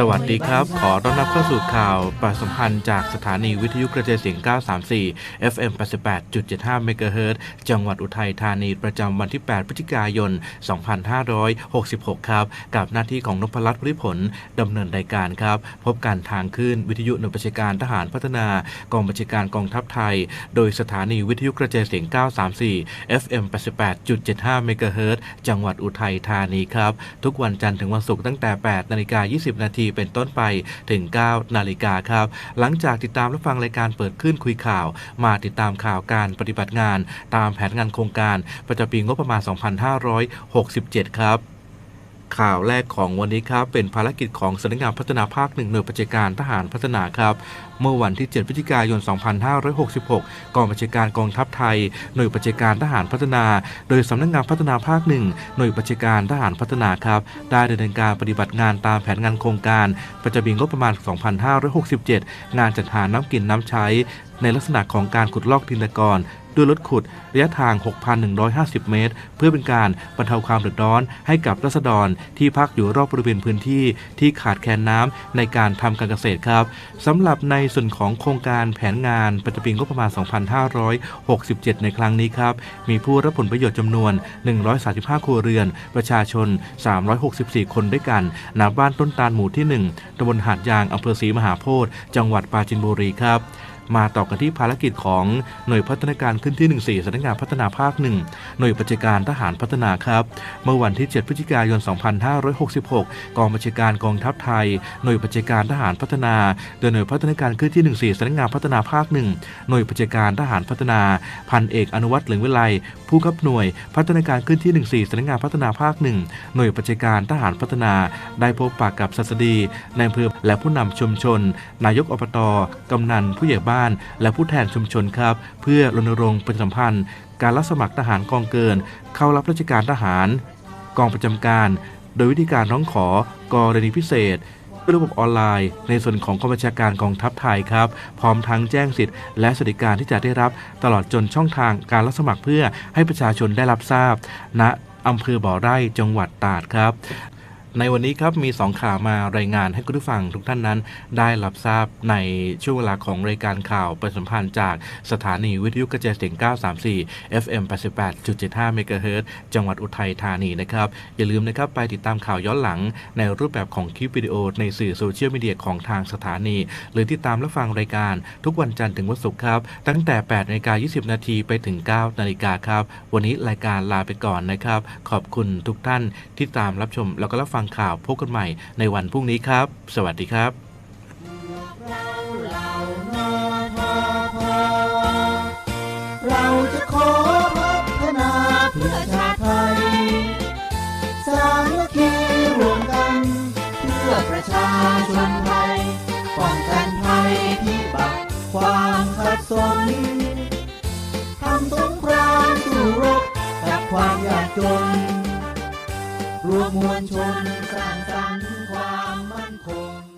สวัสดีครับ ขอต้อนรับเข้าสู่ข่าวประสัมพันธ์จากสถานีวิทยุกระจายเสียง 934 FM 88.75เมกะเฮิรตซ์จังหวัดอุทัยธานีประจำวันที่ 8 พฤศจิกายน 2566 ครับ กับหน้าที่ของนพรัตน์พริผลดำเนินรายการครับ พบกันทางคลื่นวิทยุหน่วยบัญชาการทหารพัฒนากองบัญชาการกองทัพไทย โดยสถานีวิทยุกระจายเสียง 934 FM 88.75เมกะเฮิรตซ์จังหวัดอุทัยธานีครับ ทุกวันจันทร์ถึงวันศุกร์ตั้งแต่ 8 นาฬิกา 20 นาทีเป็นต้นไปถึง 9 นาฬิกาครับ หลังจากติดตามรับฟังรายการเปิดขึ้นคุยข่าว มาติดตามข่าวการปฏิบัติงาน ตามแผนงานโครงการประจำปีงบประมาณ 2567 ครับ ข่าวแรกของวันนี้ครับ เป็นภารกิจของสำนักงานพัฒนาภาคหนึ่งหน่วยปฏิการทหารพัฒนาครับ เมื่อวันที่ 7 พฤศจิกายน 2566 กองบัญชาการกองทัพไทย หน่วยปฏิการทหารพัฒนา โดยสำนักงานพัฒนาภาคหนึ่งหน่วยปฏิการทหารพัฒนาครับ ได้ดำเนินการปฏิบัติงานตามแผนงานโครงการประจำปีงบประมาณ 2567 งานจัดหาน้ำกินน้ำใช้ ในลักษณะของการขุดลอกดินตะกร ด้วยรถขุดระยะทาง 6,150 เมตร เพื่อเป็นการบรรเทาความเดือดร้อนให้กับรัษฎรที่พักอยู่รอบบริเวณพื้นที่ที่ขาดแคลนน้ำในการทำการเกษตรครับสำหรับในส่วนของโครงการแผนงานประจำปีงบประมาณ 2567 ในครั้งนี้ครับ มีผู้รับผลประโยชน์จำนวน 135 ครัวเรือน ประชาชน 364 คนด้วยกันณบ้านต้นตาลหมู่ที่ 1ตำบลหาดยางอำเภอศรีมหาโพธิ์จังหวัดปราจีนบุรีครับ มาต่อกันที่ภารกิจของหน่วยพัฒนาการขึ้นที่ 14สำนักงานพัฒนาภาค 1 หน่วยปฏิการทหารพัฒนาครับ เมื่อวันที่ 7 พฤศจิกายน 2566 กองบัญชาการกองทัพไทย หน่วยปฏิการทหารพัฒนา โดยหน่วยพัฒนาการขึ้นที่ 14สำนักงานพัฒนาภาค 1 หน่วยปฏิการทหารพัฒนา พันเอกอนุวัตรเหลืองวิไล ผู้ขับหน่วยพัฒนาการขึ้นที่ 14สำนักงานพัฒนาภาค 1 หน่วยปฏิการทหารพัฒนา ได้พบปากกับศัสดีในอำเภอและผู้นำชุมชน นายกอบต กำนันผู้ใหญ่บ้านและผู้แทนชุมชนครับ เพื่อรณรงค์ประชาสัมพันธ์ การรับสมัครทหารกองเกิน เข้ารับราชการทหาร กองประจำการ โดยวิธีการร้องขอกรณีพิเศษระบบออนไลน์ ในส่วนของกองบัญชาการกองทัพไทยครับ พร้อมทั้งแจ้งสิทธิ์และสวัสดิการที่จะได้รับ ตลอดจนช่องทางการรับสมัครเพื่อให้ประชาชนได้รับทราบณอำเภอบ่อไร่จังหวัดตราดครับ ในวันนี้ครับมี 2 ข่าวมารายงานให้คุณผู้ฟังทุกท่านนั้น ได้รับทราบในช่วงเวลาของรายการข่าวประสัมพันธ์จากสถานีวิทยุกระจายเสียง 934 FM 88.75เมกะเฮิรตซ์จังหวัดอุทัยธานีนะครับ อย่าลืมนะครับไปติดตามข่าวย้อนหลัง ในรูปแบบของคลิปวิดีโอในสื่อโซเชียลมีเดียของทางสถานี หรือติดตามและฟังรายการทุกวันจันทร์ถึงวันศุกร์ครับ ตั้งแต่8นาฬิกา20 นาทีไปถึง 9 นาฬิกาครับ วันนี้รายการลาไปก่อนนะครับ ขอบคุณทุกท่านที่ตามรับชมแล้วก็รับฟังข่าวพบกันใหม่ในวันพรุ่งนี้ครับ สวัสดีครับเราจะขอพัฒนาเพื่อชาติไทย สามัคคีรวมกัน เพื่อประชาชนไทย ป้องกันภัยพิบัติความขัดสนทำสงครามสู้รบกับความยากจน รวมมวลชนสร้างสรรค์ความมั่นคง